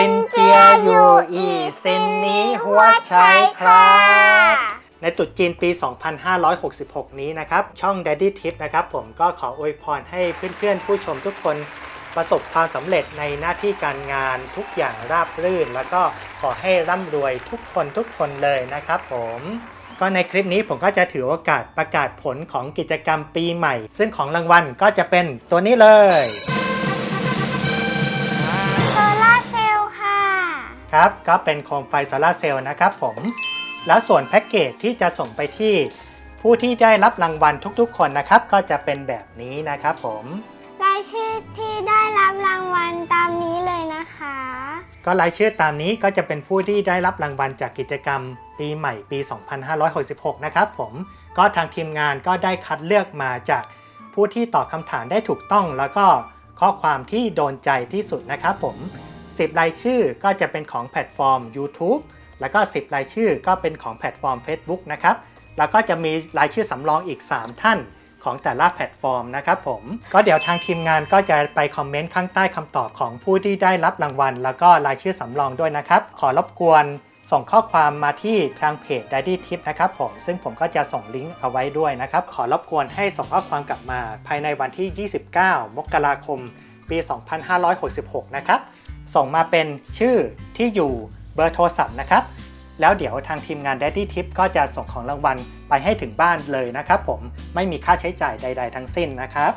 ซินเจียอยู่อีซินนี้หัวใช้ครับ ในตรุษจีนปี 2566 นี้นะครับ ช่อง Daddy Tip นะครับ ผมก็ขออวยพรให้เพื่อนๆ ผู้ชมทุกคนประสบความสำเร็จในหน้าที่การงานทุกอย่างราบรื่น แล้วก็ขอให้ร่ำรวยทุกคนทุกคนเลยนะครับผมก็ในคลิปนี้ผมก็จะถือโอกาสประกาศผลของกิจกรรมปีใหม่ ซึ่งของรางวัลก็จะเป็นตัวนี้เลย ครับ ก็เป็นโคมไฟโซลาร์เซลล์นะครับผม แล้วส่วนแพ็กเกจที่จะส่งไปที่ ผู้ที่ได้รับรางวัลทุกๆ คนนะครับ ก็จะเป็นแบบนี้นะครับผมรายชื่อที่ได้รับรางวัลตามนี้เลยนะคะ ก็รายชื่อตามนี้ก็จะเป็นผู้ที่ได้รับรางวัลจากกิจกรรม ปีใหม่ปี 2566 นะครับผมก็ทางทีมงานก็ได้คัดเลือกมาจากผู้ที่ตอบคำถามได้ถูกต้องแล้วก็ข้อความที่โดนใจที่สุดนะครับผม 10 รายชื่อก็จะเป็นของแพลตฟอร์ม YouTube แล้วก็ 10 รายชื่อก็เป็นของแพลตฟอร์ม Facebook นะครับ แล้วก็จะมีรายชื่อสำรองอีก 3 ท่านของแต่ละแพลตฟอร์มนะครับผม ก็เดี๋ยวทางทีมงานก็จะไปคอมเมนต์ข้างใต้คำตอบของผู้ที่ได้รับรางวัล แล้วก็รายชื่อสำรองด้วยนะครับ ขอรบกวนส่งข้อความมาที่ทางเพจ Daddy Tip นะครับผม ซึ่งผมก็จะส่งลิงก์เอาไว้ด้วยนะครับ ขอรบกวนให้ส่งข้อความกลับมาภายในวันที่ 29 มกราคม ปี 2566 นะครับ ส่งมาเป็นชื่อที่อยู่เบอร์โทรศัพท์นะครับ แล้วเดี๋ยวทางทีมงาน Daddy Tip ก็จะส่งของรางวัลไปให้ถึงบ้านเลยนะครับผมไม่มีค่าใช้จ่ายใด ๆ ทั้งสิ้นนะครับ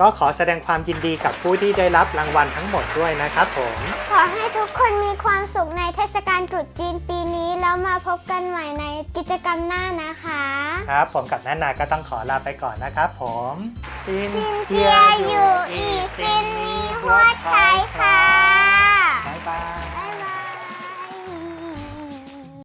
ก็ขอแสดงความยินดีกับผู้ที่ได้รับรางวัลทั้งหมดด้วยนะครับผม ขอให้ทุกคนมีความสุขในเทศกาลตรุษจีนปีนี้ แล้วมาพบกันใหม่ในกิจกรรมหน้านะคะ ครับ ผมกับนานาก็ต้องขอลาไปก่อนนะครับผมซินซินเจียอยู่อีซินนี้หัวใช้ค่ะ